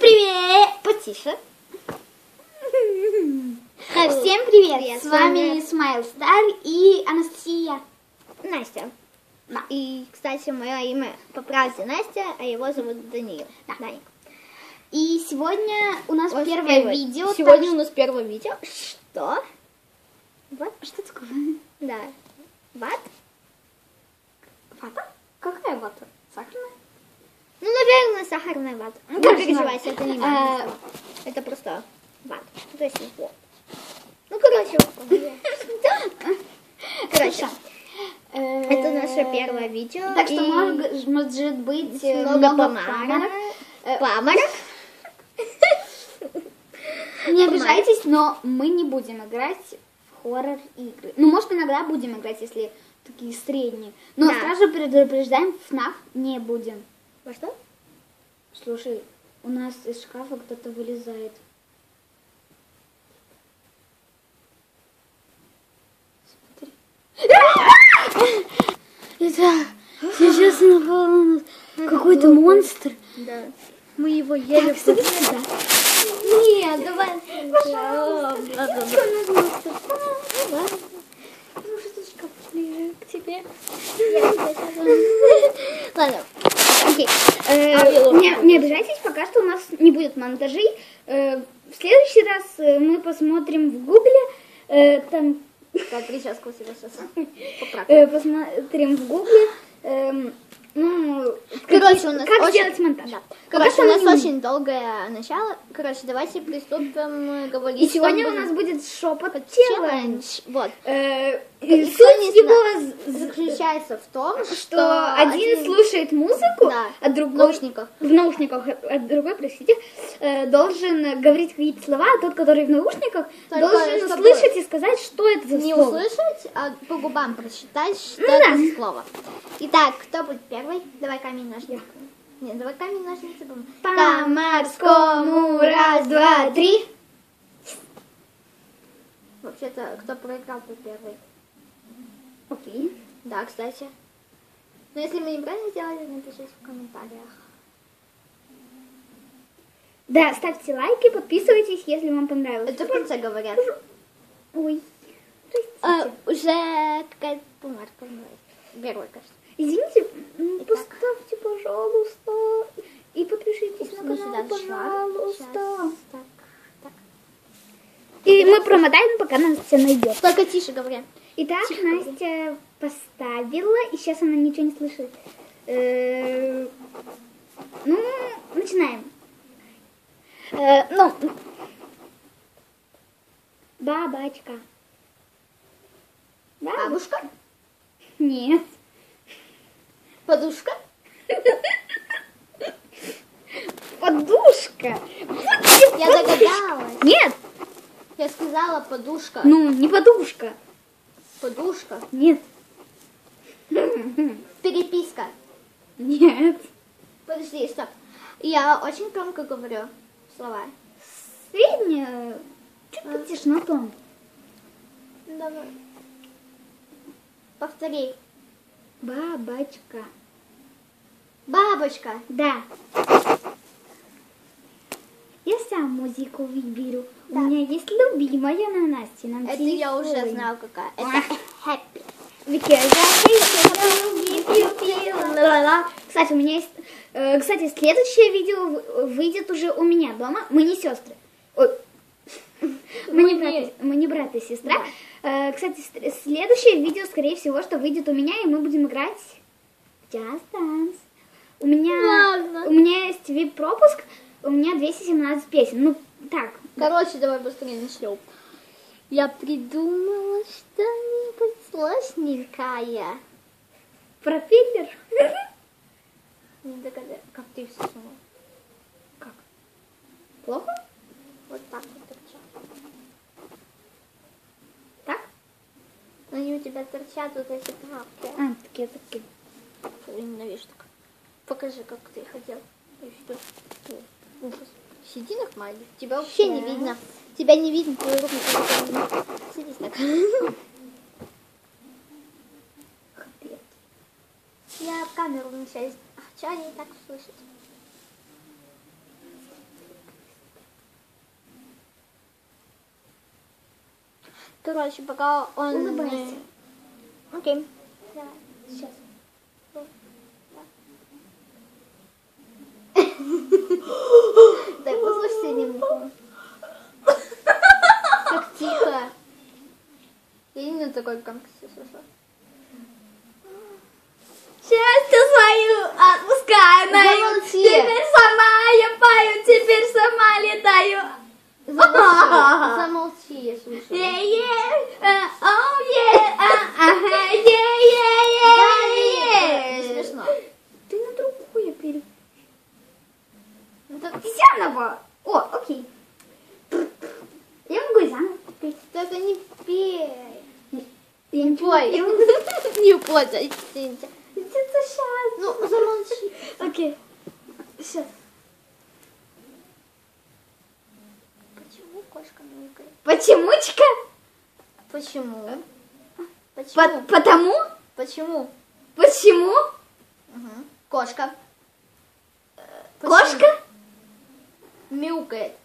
привет! Потише. Всем привет! Привет, С вами. Смайл Стар и Анастасия. Настя. Да. И, кстати, мое имя по правде Настя, а его зовут Даниил. Да. Даник. И сегодня у нас Вот первое первое. видео. Сегодня так у нас первое видео. Что? Вот. что- Что такое? Да. Ват? Вата? Какая вата? Сахарная? Ну, наверное, сахарная вата. Ну, Не переживайте, это не э, важно. Это просто ват. То есть вот. Ну, короче. Короче, это наше первое видео. Э, Так что может, может быть э, много помарок. помарок. Э. Не обижайтесь, но мы не будем играть в хоррор-игры. Ну, может, иногда будем играть, если такие средние. Но Да. сразу предупреждаем, FNAF не будем. Во что? Слушай, у нас из шкафа кто-то вылезает. Смотри. Это сейчас напал какой-то монстр. Да. Мы его еле Так. Нет, давай. Немножечко ближе к тебе. Ладно. Окей. Э, Не, не обижайтесь, пока что у нас не будет монтажей. Э, В следующий раз э, мы посмотрим в гугле, э, там Так, прическа у тебя сейчас. Посмотрим в гугле, эм, ну, Короче, у нас как очень- сделать монтаж. Да. Короче, у нас мы очень долгое начало. Короче, давайте приступим говорить. И сегодня у нас будет шепот челлендж. челлендж. Вот. Э, И Суть не его Заключается в том, что, что один слушает музыку, Да, а в другой наушниках. в наушниках, а другой, простите, э, должен говорить какие-то слова, а тот, который в наушниках, Только должен услышать и сказать, что это за не слово. услышать, а по губам прочитать, что Ну это да. за слово. Итак, кто будет первый? Давай камень, ножницы. Нет, давай камень, ножницы. По морскому раз, два, три. Вообще-то, кто проиграл, тот первый. Окей. Да, кстати. Но если мы неправильно сделали, напишите в комментариях. Да, ставьте лайки, подписывайтесь, если вам понравилось. Это в конце говорят. Ой. А, уже какая-то нравится. Первая, кажется. Извините, Итак. поставьте, пожалуйста, и подпишитесь на канал, пожалуйста. Щас. И мы промотаем, пока Настя найдет. Только тише говорят. Итак, говори. Настя поставила, и сейчас она ничего не слышит. Э, Ну, начинаем. Э, Ну, бабочка. Да? Бабушка? Нет. Подушка? Подушка. Я догадалась. Нет. Я сказала подушка. Ну, не подушка. Подушка. Нет. Переписка. Нет. Подожди, стоп. Я очень громко говорю слова. Средняя. Чуть по тишнотом. Давай. Повтори. Бабочка. Бабочка. Да. Я сам музыку выберу. У меня есть любимая на Насте. На Это я уже знаю какая. Это Happy. Кстати, у меня есть... э, Кстати, следующее видео выйдет уже у меня дома. Мы не сестры. Ой. Мы не брат, мы не брат и сестра. Э, Кстати, следующее видео, скорее всего, что выйдет у меня, и мы будем играть Just Dance. У меня, Ладно. у меня есть VIP-пропуск, у меня 217 песен. Ну, так, Короче, давай быстрее начнем. Я придумала что-нибудь сложненькое. пропеллер. Не догадаюсь, как ты все сунула. Как? Плохо? Вот так вот торчат. Так? Но они у тебя торчат вот эти правки. А, такие, такие. Я ненавижу так. Покажи, как ты хотел. Ужас. Сиди на. Тебя вообще не видно. Тебя не видно, твою руку Садись так. Я в камеру вначале. А что они так слышат? Короче, пока он... Улыбайся. Окей. Давай, сейчас. Именно такой громкости слышала. Счастье свою отпускаю на. Теперь сама я пою, теперь сама летаю. Замолчи, замолчи, я слушаю. Yeah, yeah, oh yeah, а, ага, yeah, yeah, Да, yeah, не yeah. смешно. Ты на другую пере... Ну так Заново. О, окей. Я могу и заново петь. только не пей. Я не Пой. пою. Пой, Синтия. Это сейчас. Ну, замолчи. Окей. Сейчас. Почему кошка мяукает? Почемучка? Почему? По- Почему? потому? Почему? Почему? Мгм. Кошка. Кошка? Мяукает.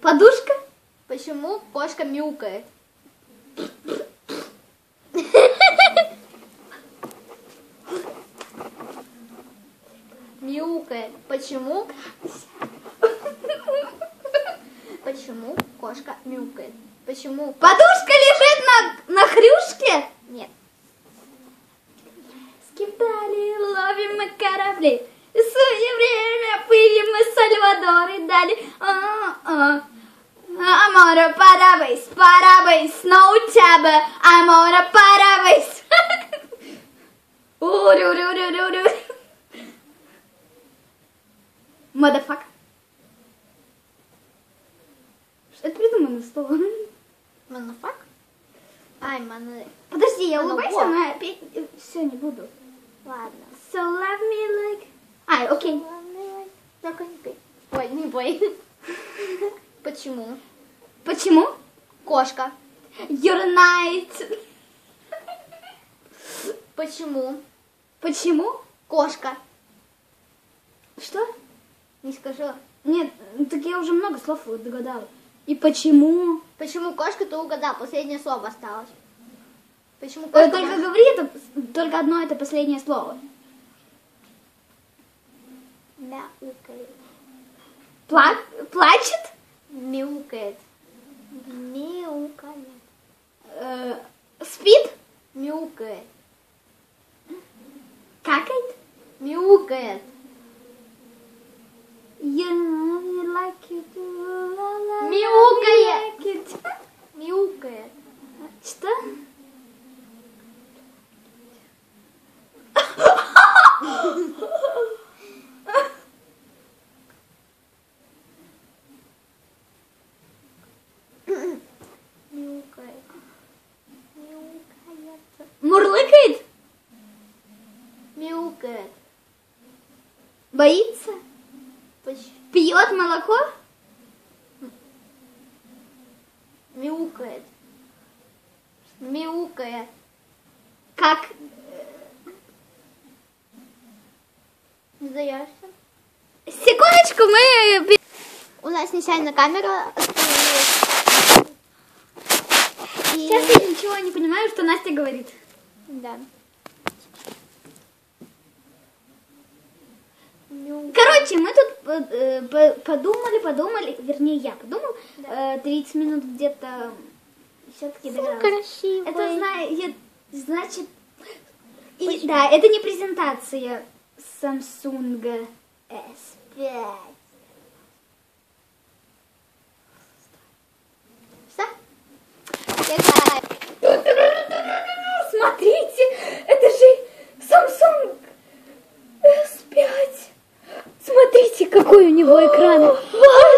Подушка? Почему кошка мяукает? Мяукает. Почему? Почему кошка мяукает? Почему? Подушка лежит на, на хрюшке? Нет. Скидали, ловим мы корабли. В свое время пыли мы Сальвадоры дали. А-а. Амора, парабейс, парабейс, тебе. Амора, парабейс. Урю-рю-рю-рю-рю. Мадафак. Это придумано слово. Манафак? Ай, мана... Подожди, я улыбайся, но все не буду. Ладно. So love me like... Ай, окей. Только не пей. Ой, не пой. Почему? Почему? Кошка. Your night. Почему? Почему? Кошка. Что? Не скажу. Нет, так я уже много слов догадала. И почему? Почему кошка, ты угадал. Последнее слово осталось. Почему Э, кошка? Только может- говори это, только одно это последнее слово. Мяукает. Пла- плачет? Мяукает. Мяукает. Э, спит? Мяукает. Какает? Мяукает. You know me like you do, la, la, la, Мяукает. like you do. Мяукает. Что? Мяукает. Мяукает. Мурлыкает? Мяукает. Боится? Поч- Пьет молоко? Мяукает. Мяукает. Как? Не даешься? Секундочку, мы... У нас нечаянно камера И... Сейчас я ничего не понимаю, что Настя говорит. Да. Мяу- Короче, мы тут э, по- подумали, подумали, вернее, я подумал, э, 30 минут где-то все-таки догадалась. Это значит, и- да, это не презентация Samsung S5. Всё? Итак, Смотрите, это же Samsung S5. Смотрите, какой у него экран. Офигеть.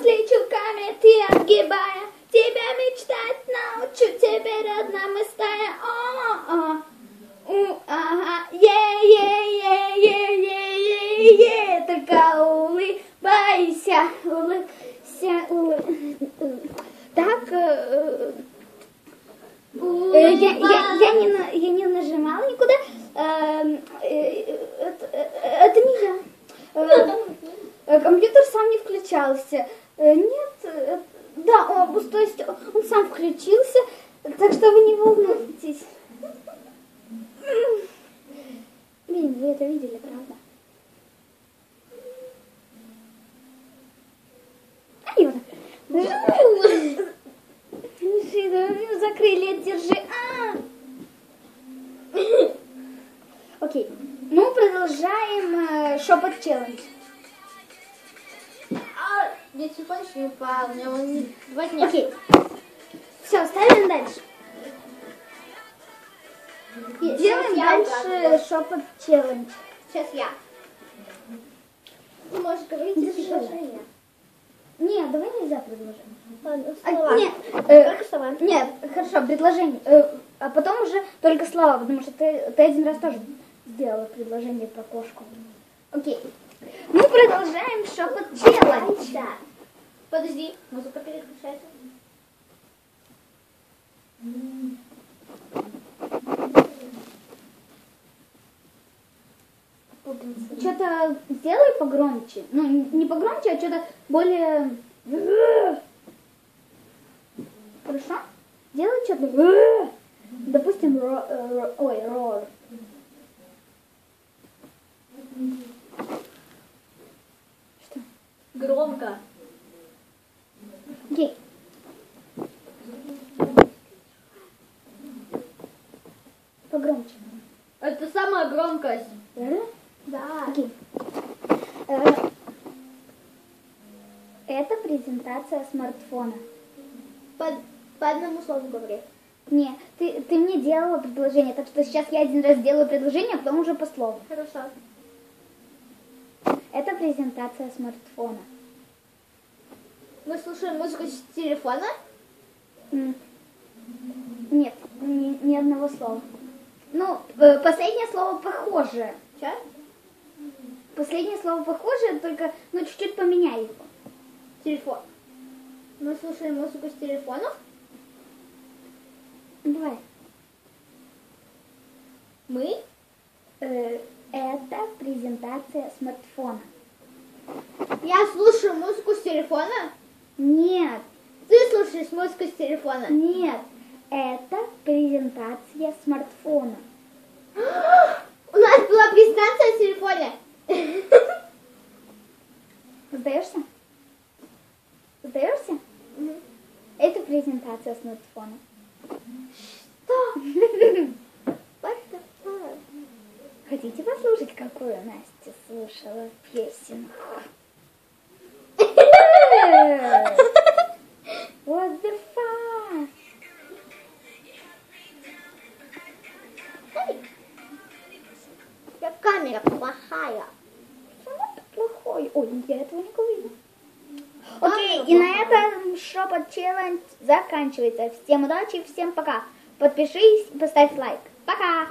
после чулками ты отгибая, Тебя мечтать научу, тебе родна мы стая. О, о, у, ага, е, е, е, е, е, е, е, только улыбайся, улыбайся, улыбайся. Так, э, э я, я, я, не, я не нажимала никуда. Это, это не я. Ну компьютер сам не включался. Э, нет, э, да, он, то есть он сам включился, так что вы не волнуйтесь. Блин, вы это видели, правда? А, ну, закрыли, держи. А! Окей. Ну, продолжаем э, шепот челлендж. Телефон еще не упал, у меня не- два дня. Окей. Все, ставим дальше. Делаем дальше шепот челлендж. Сейчас я. Ты можешь говорить Держи. предложение. Нет, давай нельзя предложение. Ладно, А, нет, э, Только слова. нет, хорошо, предложение. Э, а потом уже только слова, потому что ты, ты один раз тоже сделала предложение про кошку. Окей. Мы продолжаем шепот челлендж. Да. Подожди, музыка переключается. Что-то сделай погромче. Ну, не погромче, а что-то более... Хорошо? Делай что-то... Допустим, ро- э, ро- ой, рор. Что? Громко. Окей. Погромче. Это самая громкость. Правильно? Да. Окей. Э, Это презентация смартфона. По, по одному слову говори. Не, ты, ты мне делала предложение, так что сейчас я один раз делаю предложение, а потом уже по слову. Хорошо. Это презентация смартфона. Мы слушаем музыку с телефона. Нет, ни, ни одного слова. Ну, э, последнее слово похоже. Че? Последнее слово похоже, только, ну, чуть-чуть поменяй его. Телефон. Мы слушаем музыку с телефонов. Давай. Мы. Э, это презентация смартфона. Я слушаю музыку с телефона. Нет, Ты слушаешь музыку с телефона. нет, это презентация смартфона. У нас была презентация в телефоне. Сдаешься? Сдаешься? Это презентация смартфона. Что? Хотите послушать, какую Настя слушала песенку? Заканчивается. Всем удачи, всем пока. Подпишись, поставь лайк. Пока!